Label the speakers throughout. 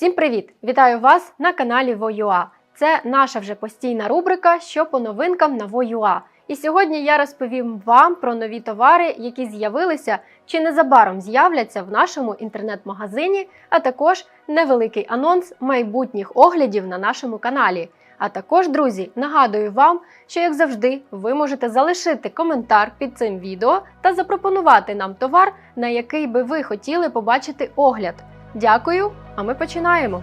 Speaker 1: Всім привіт! Вітаю вас на каналі Воюа. Це наша вже постійна рубрика, що по новинкам на Воюа. І сьогодні я розповім вам про нові товари, які з'явилися чи незабаром з'являться в нашому інтернет-магазині, а також невеликий анонс майбутніх оглядів на нашому каналі. А також, друзі, нагадую вам, що як завжди, ви можете залишити коментар під цим відео та запропонувати нам товар, на який би ви хотіли побачити огляд. Дякую, а ми починаємо.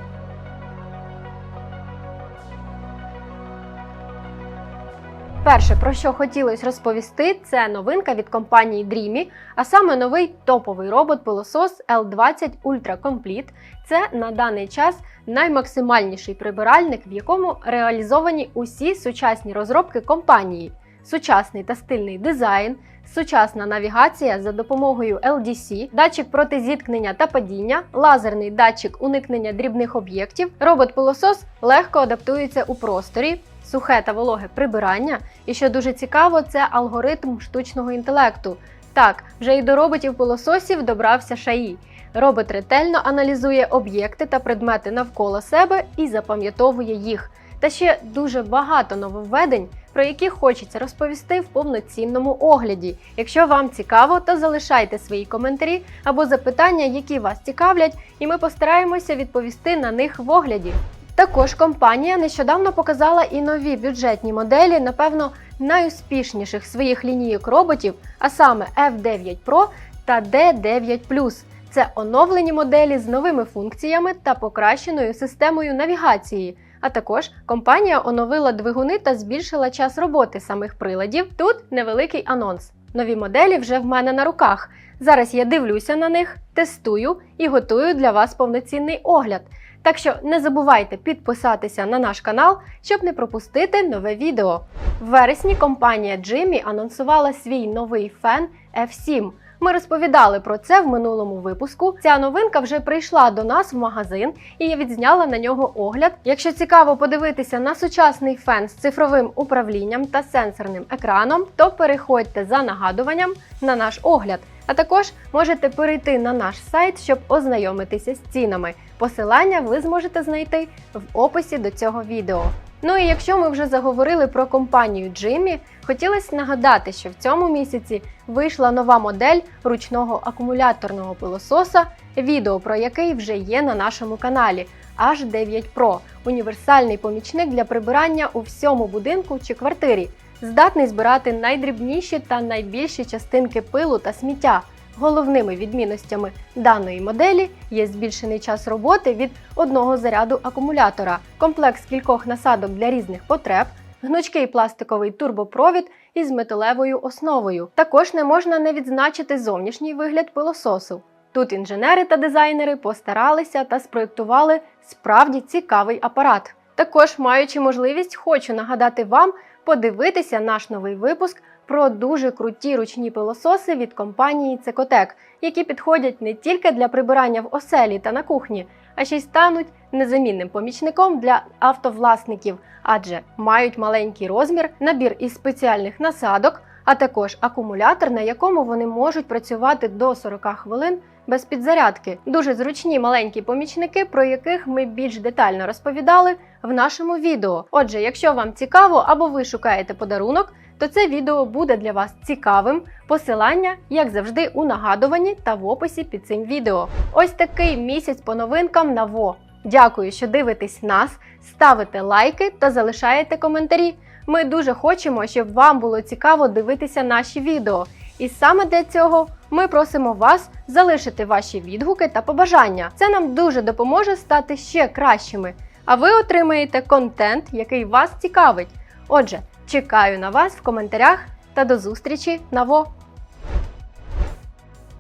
Speaker 1: Перше, про що хотілося розповісти, це новинка від компанії Dreamy, а саме новий топовий робот-пилосос L20 Ultra Complete. Це на даний час наймаксимальніший прибиральник, в якому реалізовані усі сучасні розробки компанії, сучасний та стильний дизайн, сучасна навігація за допомогою LDC, датчик протизіткнення та падіння, лазерний датчик уникнення дрібних об'єктів. Робот-пилосос легко адаптується у просторі. Сухе та вологе прибирання, і що дуже цікаво, це алгоритм штучного інтелекту. Так, вже і до роботів-пилососів добрався шаї. Робот ретельно аналізує об'єкти та предмети навколо себе і запам'ятовує їх. Та ще дуже багато нововведень, про які хочеться розповісти в повноцінному огляді. Якщо вам цікаво, то залишайте свої коментарі або запитання, які вас цікавлять, і ми постараємося відповісти на них в огляді. Також компанія нещодавно показала і нові бюджетні моделі, напевно, найуспішніших своїх лінійок роботів, а саме F9 Pro та D9 Це оновлені моделі з новими функціями та покращеною системою навігації. А також компанія оновила двигуни та збільшила час роботи самих приладів. Тут невеликий анонс. Нові моделі вже в мене на руках. Зараз я дивлюся на них, тестую і готую для вас повноцінний огляд. Так що не забувайте підписатися на наш канал, щоб не пропустити нове відео. В вересні компанія Jimmy анонсувала свій новий фен F7. Ми розповідали про це в минулому випуску. Ця новинка вже прийшла до нас в магазин, і я відзняла на нього огляд. Якщо цікаво подивитися на сучасний фен з цифровим управлінням та сенсорним екраном, то переходьте за нагадуванням на наш огляд. А також можете перейти на наш сайт, щоб ознайомитися з цінами. Посилання ви зможете знайти в описі до цього відео. Ну і якщо ми вже заговорили про компанію Jimmy, хотілося нагадати, що в цьому місяці вийшла нова модель ручного акумуляторного пилососа, відео про який вже є на нашому каналі H9 Pro універсальний помічник для прибирання у всьому будинку чи квартирі, здатний збирати найдрібніші та найбільші частинки пилу та сміття. Головними відмінностями даної моделі є збільшений час роботи від одного заряду акумулятора, комплекс кількох насадок для різних потреб, гнучкий пластиковий турбопровід із металевою основою. Також не можна не відзначити зовнішній вигляд пилососу. Тут інженери та дизайнери постаралися та спроєктували справді цікавий апарат. Також, маючи можливість, хочу нагадати вам подивитися наш новий випуск про дуже круті ручні пилососи від компанії Цекотек, які підходять не тільки для прибирання в оселі та на кухні, а ще й стануть незамінним помічником для автовласників, адже мають маленький розмір, набір із спеціальних насадок, а також акумулятор, на якому вони можуть працювати до 40 хвилин без підзарядки. Дуже зручні маленькі помічники, про яких ми більш детально розповідали в нашому відео. Отже, якщо вам цікаво або ви шукаєте подарунок, то це відео буде для вас цікавим. Посилання, як завжди, у нагадуванні та в описі під цим відео. Ось такий місяць по новинкам на ВО. Дякую, що дивитесь нас, ставите лайки та залишаєте коментарі. Ми дуже хочемо, щоб вам було цікаво дивитися наші відео. І саме для цього ми просимо вас залишити ваші відгуки та побажання. Це нам дуже допоможе стати ще кращими. А ви отримаєте контент, який вас цікавить. Отже, чекаю на вас в коментарях та до зустрічі на ВО!